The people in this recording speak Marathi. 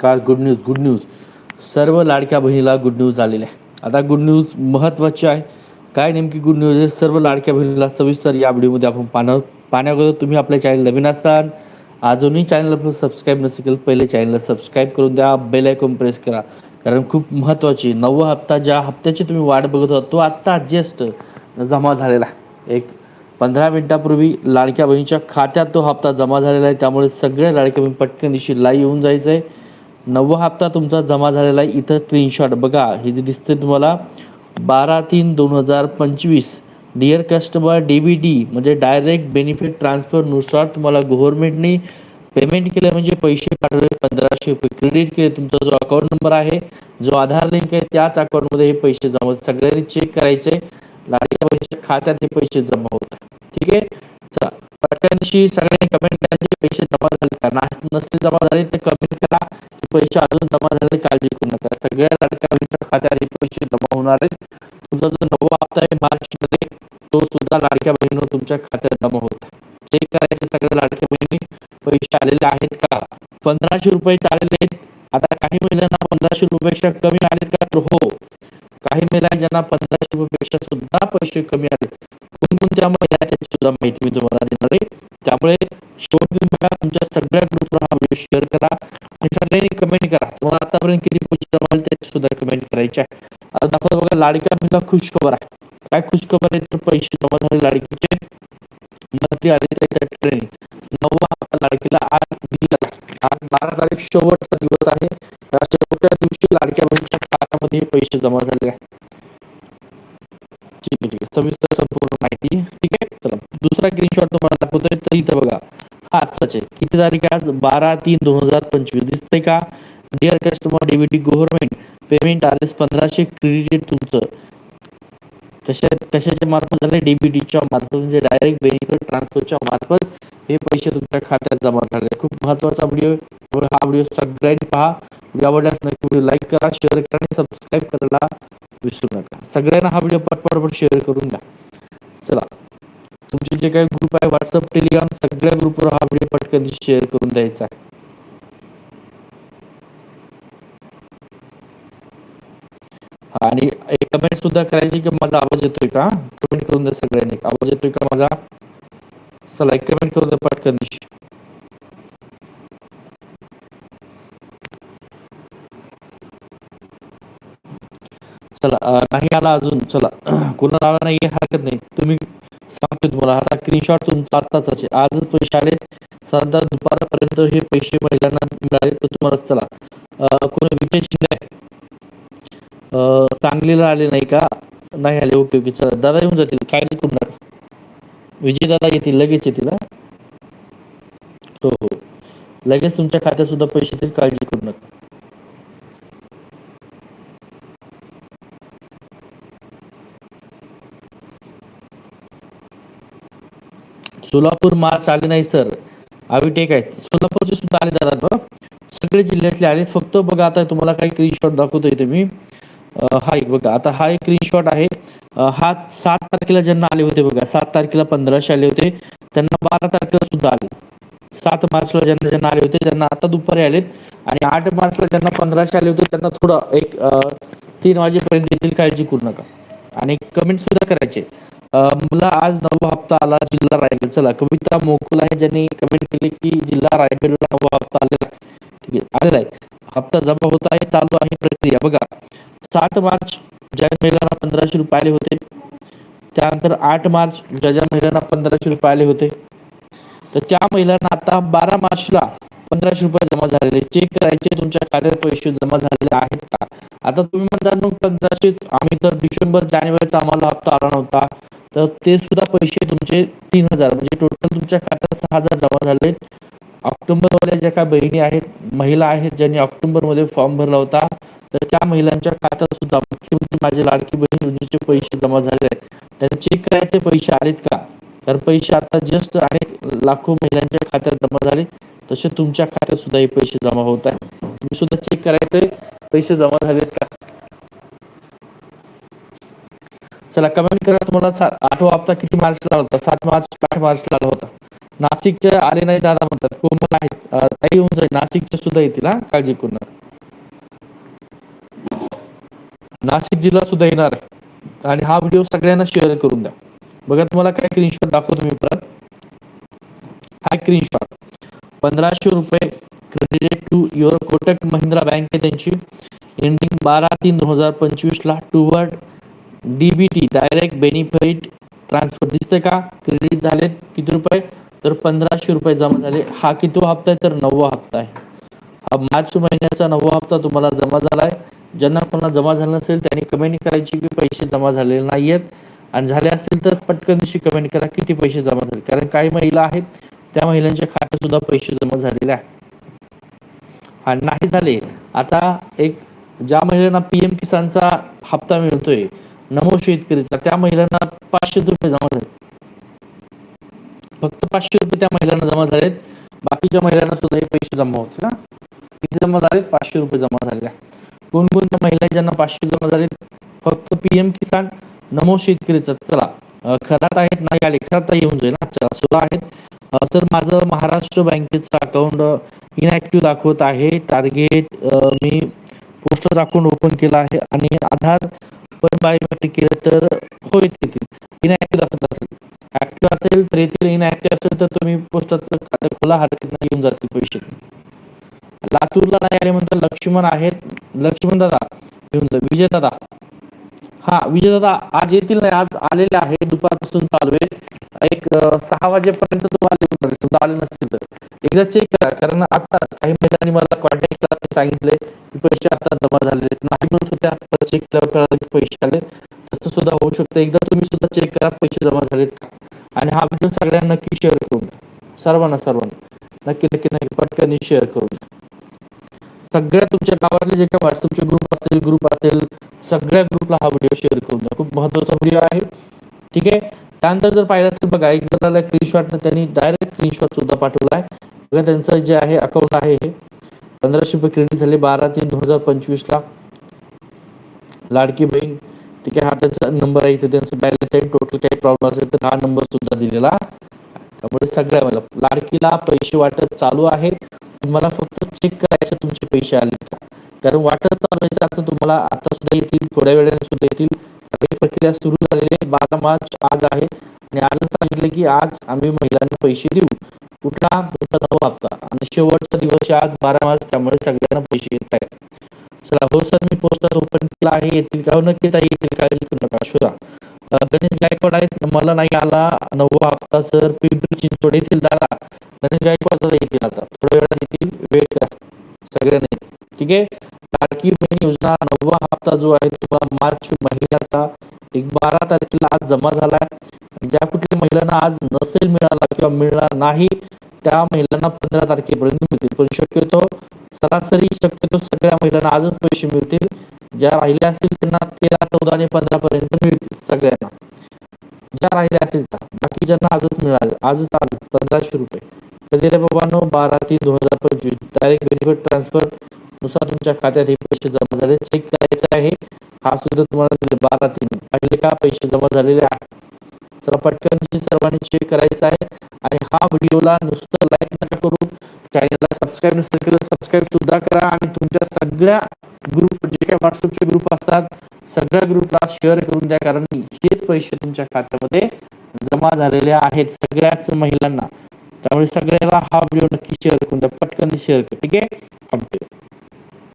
काल गुड न्यूज गुड न्यूज सर्व लाडक्या बहिणीला गुड न्यूज आलेले आहे. आता गुड न्यूज महत्त्वाची आहे. काय नेमकी गुड न्यूज आहे? सर्व लाडक्या बहिणीला सविस्तर या व्हिडिओमध्ये आपण पाहणार पाहण्याअगोदर तुम्ही आपल्या चॅनल नवीन असताल अजूनही चॅनलला सबस्क्राईब नसेल पहिले चॅनलला सबस्क्राईब करून द्या बेल आयकॉन प्रेस करा. कारण खूप महत्त्वाची नववा हप्ता ज्या हप्त्याची तुम्ही वाट बघत आहात तो आत्ता जस्ट जमा झालेला आहे. एक पंधरा मिनिटापूर्वी लाडक्या बहिणीच्या खात्यात तो हप्ता जमा झालेला आहे. त्यामुळे सगळ्या लाडक्या बहिणी पटकन दिवशी लाईव्ह येऊन जायचं आहे नववा हप्ता तुमचा जमा झालेला आहे. इथं स्क्रीनशॉट बघा. हे जे दिसते तुम्हाला बारा तीन दोन हजार पंचवीस. Dear customer D B D म्हणजे डायरेक्ट बेनिफिट ट्रान्सफरनुसार तुम्हाला गव्हर्नमेंटने पेमेंट केलं म्हणजे पैसे पाठवले पंधराशे रुपये क्रेडिट केले. तुमचा जो अकाउंट नंबर आहे जो आधार लिंक आहे त्याच अकाउंटमध्ये हे पैसे जमा होतात. सगळ्यांनी चेक करायचे. लाडक्या पैसे खात्यात हे पैसे जमा होतात. ठीक आहे? चला. पटकनशी सगळ्यांनी कमेंट करायचे. पैसे जमा झाले का? ना- नसले जमा झाले तर कमेंट करा. पैसे अजून जमा झाले काळजी करू नका. सगळ्या लाडक्या खात्यात हे पैसे जमा होणार आहेत. तुमचा जो नवा हप्ता आहे मार्च मध्ये तो सुद्धा लाडक्या बहिणीवर तुमच्या खात्यात जमा होत आहे. चेक करायचे सगळ्या लाडक्या बहिणी पैसे आलेले आहेत का? पंधराशे रुपये आलेले आहेत. आता काही महिलांना पंधराशे रुपयापेक्षा कमी आलेत का? तर हो. काही महिला आहेत ज्यांना पंधराशे रुपयापेक्षा सुद्धा पैसे कमी आले कोणकोणत्या महिला आहेत त्याची सुद्धा माहिती मी तुम्हाला देणार आहे. त्यामुळे शेवटी बघा तुमच्या सगळ्या ग्रुपला हा व्हिडिओ शेअर करा आणि सगळ्यांनी कमेंट करा. तुम्हाला आतापर्यंत किती पुस्तक जमा झाले त्याची सुद्धा कमेंट करायची आहे. आता दाखवतो बघा लाडक्या मुला खुश खबर आहे. काय खुश खबर आहे? तर पैसे जमा झाले लाडकीचे. मंत्री आली त्या ट्रेनिंग नववा हप्ता लाडकीला आज दिला आज बारा तारीख शेवटचा दिवस आहे. या शेवटच्या दिवशी लाडक्या मुलीच्या खात्यामध्ये पैसे जमा झाले आहे ठीक आहे ठीक आहे. सविस्तर संपूर्ण माहिती. ठीक आहे. दुसरा स्क्रीनशॉट तुम्हाला दाखवतोय तर इथं बघा. हा आजचाच आहे किती तारीख आज बारा तीन दोन हजार पंचवीस. दिसतंय का? Dear customer DBT government payment आलेस पंधराशे क्रेडिट तुमचं. कशा कशाच्या मार्फत झाले डीबीटीच्या मार्फत म्हणजे डायरेक्ट बेनिफिट ट्रान्सफरच्या मार्फत हे पैसे तुमच्या खात्यात जमा झाले. खूप महत्त्वाचा व्हिडिओ हा व्हिडिओ सगळ्यांनी पहा. व्हिडिओ आवडल्यास नक्की व्हिडिओ लाईक करा शेअर करा आणि सबस्क्राईब करायला विसरू नका. सगळ्यांना हा व्हिडिओ पटपट शेअर करून द्या. चला. तुमचे जे काही ग्रुप आहे व्हॉट्सअप टेलिग्राम सगळ्या ग्रुपवर हा व्हिडिओ पटकन शेअर करून द्यायचा आहे. आणि एक कमेंट सुद्धा करायची की माझा आवाज येतोय का? कमेंट करून द्या सगळ्यांनी. आवाज येतोय का माझा? चला एक कमेंट करून द्या पटकन. चला नाही आला अजून. चला कोणाला आला नाही हरकत नाही. तुम्ही सांगतो तुम्हाला आता स्क्रीनशॉट तुमचा आत्ताच आहे आजच पैसे आले साधारण दुपारपर्यंत हे पैसे महिलांना मिळाले तर तुम्हाला चला. कोण विजय शिंदे सांगलीला आले नाही का? नाही आले. Okay okay. चला. दादा येऊन जातील. काळजी करू नका विजय दादा येतील. लगेच येतील हो हो. लगेच तुमच्या खात्यात सुद्धा पैसे येतील. काळजी करू नका. सोलापूर मार्च आले नाही सर. आम्ही टेक आहेत सोलापूरचे सुद्धा आले दादा सगळे जिल्ह्यातले आले फक्त बघा आता तुम्हाला काही स्क्रीनशॉट दाखवतोय इथे मी. हा एक बघा. आता हा एक स्क्रीनशॉट आहे. हा सात तारखेला ज्यांना आले होते बघा. सात तारखेला पंधराशे आले होते. त्यांना बारा तारखेला सुद्धा आले. सात मार्चला ज्यांना ज्यांना आले होते त्यांना आता दुपारी आलेत. आणि आठ मार्चला ज्यांना पंधराशे आले होते त्यांना थोडं एक तीन वाजेपर्यंत येतील काळजी करू नका. आणि कमेंट सुद्धा करायचे. मला आज नवा हप्ता आला जिल्हा रायगड. चला कविता मोकुल आहे ज्यांनी कमेंट केली की जिल्हा रायगडला नवा हप्ता आलेला ठीक आहे आलेला आहे. हप्ता जमा होत आहे चालू आहे प्रक्रिया. बघा सात मार्च ज्या महिलांना पंधराशे रुपये आले होते. त्यानंतर आठ मार्च ज्या ज्या महिलांना पंधराशे रुपये आले होते. तर त्या महिलांना आता बारा मार्चला पंधराशे रुपये जमा झालेले. चेक करायचे तुमच्या खात्यात पैसे जमा झालेले आहेत का? आता तुम्ही म्हणता मग पंधराशे आम्ही तर डिसेंबर जानेवारीचा आम्हाला हप्ता आला नव्हता. तर ते सुद्धा पैसे तुमचे तीन हजार म्हणजे टोटल तुमच्या खात्यात सहा हजार जमा झाले. ऑक्टोबरवाल्या ज्या काही बहिणी आहेत महिला आहेत ज्यांनी ऑक्टोबरमध्ये फॉर्म भरला होता तर त्या महिलांच्या खात्यात सुद्धा मुख्यमंत्री माझे लाडकी बहीण योजनेचे पैसे जमा झाले आहेत. त्यांना चेक करायचे पैसे आलेत का? तर पैसे आता जस्ट अनेक लाखो महिलांच्या खात्यात जमा झाले. तसे तुमच्या खात्यात सुद्धा हे पैसे जमा होत आहे तुम्ही सुद्धा चेक करायचे पैसे जमा झालेत का? चला कमेंट करा तुम्हाला सा- आठवा हप्ता किती मार्चला आला होता? सात मार्च आठ मार्चला आला होता. नाशिकचे आले नाही दादा म्हणतात. कोमल आहेत. ताई होऊन जाईल. नाशिकच्या सुद्धा येतील हा? काळजी करू नका. नाशिक जिल्हा सुद्धा येणार आहे. आणि हा व्हिडिओ सगळ्यांना शेअर करून द्या. बघा तुम्हाला काय स्क्रीनशॉट दाखवतो मी परत. हा स्क्रीनशॉट पंधराशे रुपये credit to your Kotak Mahindra bank आहे त्यांची. एंडिंग बारा तीन दोन हजार पंचवीसला. टू वर्ड टी डायरेक्ट बेनिफिट ट्रान्सफर दिसते का? क्रेडिट झाले किती रुपये? तर पंधराशे रुपये जमा झाले. हा किती हप्ता आहे? तर नववा हप्ता आहे. हा मार्च महिन्याचा नववा हप्ता तुम्हाला जमा झाला आहे ज्यांना कोणाला जमा झाला नसेल त्यांनी कमेंट करायची की पैसे जमा झालेले नाही आहेत आणि झाले असतील तर पटकन दिवशी कमेंट करा किती पैसे जमा झाले. कारण काही महिला आहेत त्या महिलांच्या खात्यात सुद्धा पैसे जमा झालेले आहेत. आणि नाही झाले. आता एक ज्या महिलांना पी एम किसानचा हप्ता मिळतोय नमो शेतकरीचा त्या महिलांना पाचशे रुपये जमा झाले. फक्त पाचशे रुपये त्या महिलांना जमा झालेत. बाकीच्या महिलांना सुद्धा हे पैसे जमा होते ना. किती जमा झाले पाचशे रुपये जमा झाले कोणकोणत्या महिला ज्यांना पाचशे जमा झाले फक्त पी एम किसान नमो शेतकरीचा चला. खरात आहेत नाही आले खरात येऊन जाईल ना. चला सुद्धा आहेत. सर माझं महाराष्ट्र बँकेचं अकाउंट इनॅक्टिव्ह दाखवत आहे. टार्गेट मी पोस्टर अकाउंट ओपन केलं आहे. आणि आधार आपण बायोमेट्रिक केलं तर होईल तिथे. इनॅक्टिव्ह असत असेल ऍक्टिव्ह असेल तर येतील इनॅक्टिव्ह असेल तर तुम्ही पोस्टाचं खातं खोला हरकत नाही येऊन जातील पैसे. लातूरला नाही आले म्हणतात लक्ष्मण आहेत. लक्ष्मण दादा येऊन जा. विजय दादा. हा विजय दादा आज येतील नाही आज आलेले आहे दुपारपासून चालू आहे एक सहा वाजेपर्यंत तुम्हाला समजा आले नसतील तर. एकदा चेक करा. कारण आताच काही महिलांनी मला कॉन्टॅक्ट करा सांगितले की पैसे आता जमा झालेले आहेत. चेक केल्यावर पैसे आले तसं सुद्धा होऊ शकतं. एकदा तुम्ही सुद्धा चेक करा पैसे जमा झालेत आणि हा व्हिडिओ सगळ्यांना नक्की शेअर करून सर्वांना सर्वांना. नक्की नक्की नक्की. पटकन शेअर करून सगळ्या तुमच्या गावातले जे काही व्हॉट्सअपचे ग्रुप असेल ग्रुप असेल सगळ्या ग्रुपला हा व्हिडिओ शेअर करून द्या. खूप महत्त्वाचा व्हिडिओ आहे. ठीक आहे? त्यानंतर जर पाहिलं असेल बघा एक जणाला स्क्रीनशॉट त्यांनी डायरेक्ट स्क्रीनशॉट सुद्धा पाठवला आहे बघा त्यांचं जे आहे अकाउंट आहे हे. पंधराशे रुपये क्रेडिट झाले बारा तीन दोन हजार पंचवीसला. लाडकी बहीण ठीक आहे हा त्यांचा नंबर आहे इथे त्यांचं बॅलन्स आहे टोटल काही प्रॉब्लेम असेल तर हा नंबर सुद्धा दिलेला. त्यामुळे सगळ्या मला लाडकीला पैसे वाटत चालू आहे तुम्हाला फक्त चेक करायचं तुमचे पैसे आले का? कारण वाटत चालवायचं आता तुम्हाला आता सुद्धा येतील थोड्या वेळाने सुद्धा येतील. ही प्रक्रिया सुरू झालेली आहे. बारा मार्च आज आहे. आणि आजच सांगितलं की आज आम्ही महिलांना पैसे देऊ. कुठला? तुमचा नवा हप्ता. आणि शेवटचा दिवस आज बारा मार्च त्यामुळे सगळ्यांना पैसे येत आहेत. चला हो सर मी पोस्टर ओपन केला आहे येतील का? हो नक्की ताई येतील काळजी करू नका शुरा गणेश गायकवाड आहेत मला नाही आला नववा हप्ता सर पिंपरी चिंचवड येतील दादा. गणेश गायकवाड दादा येतील आता थोड्या वेळात येतील वेट करा सगळ्यांना. येतील ठीक आहे? लाडकी बहीण योजना नववा हप्ता जो आहे तुम्हाला मार्च महिन्याचा एक बारा तारखेला आज जमा झाला आहे ज्या कुठल्या महिलांना आज नसेल मिळाला किंवा मिळणार नाही त्या महिलांना पंधरा तारखेपर्यंत मिळतील पण शक्यतो सरासरी शक्यतो सगळ्या महिलांना आजच पैसे मिळतील. ज्या राहिल्या असतील त्यांना तेरा चौदा आणि पंधरा पर्यंत मिळतील सगळ्यांना. ज्या राहिल्या असतील त्या. बाकी ज्यांना आजच मिळाल. आजच आजच. पंधराशे रुपये. कधी रे बाबांनो बारा तीन दोन हजार पंचवीस. डायरेक्ट बेनिफिट ट्रान्सफरनुसार तुमच्या खात्यात हे पैसे जमा झाले. चेक करायचं आहे. हा सुद्धा तुम्हाला बारा तीन. पाहिले का? पैसे जमा झालेले आहे चला पटकन सर्वांनी चेक करायचं आहे. आणि हा व्हिडिओला नुसतं लाईक नका करू. चॅनल सबस्क्राईब नसेल केलं सबस्क्राईब सुद्धा करा. आणि तुमच्या सगळ्या ग्रुप जे काही व्हॉट्सअपचे ग्रुप असतात सगळ्या ग्रुपला शेअर करून द्या. कारण हेच पैसे तुमच्या खात्यामध्ये जमा झालेले आहेत सगळ्याच महिलांना. त्यामुळे सगळ्याला हा व्हिडिओ नक्की शेअर करून द्या. पटकन शेअर कर. ठीक आहे?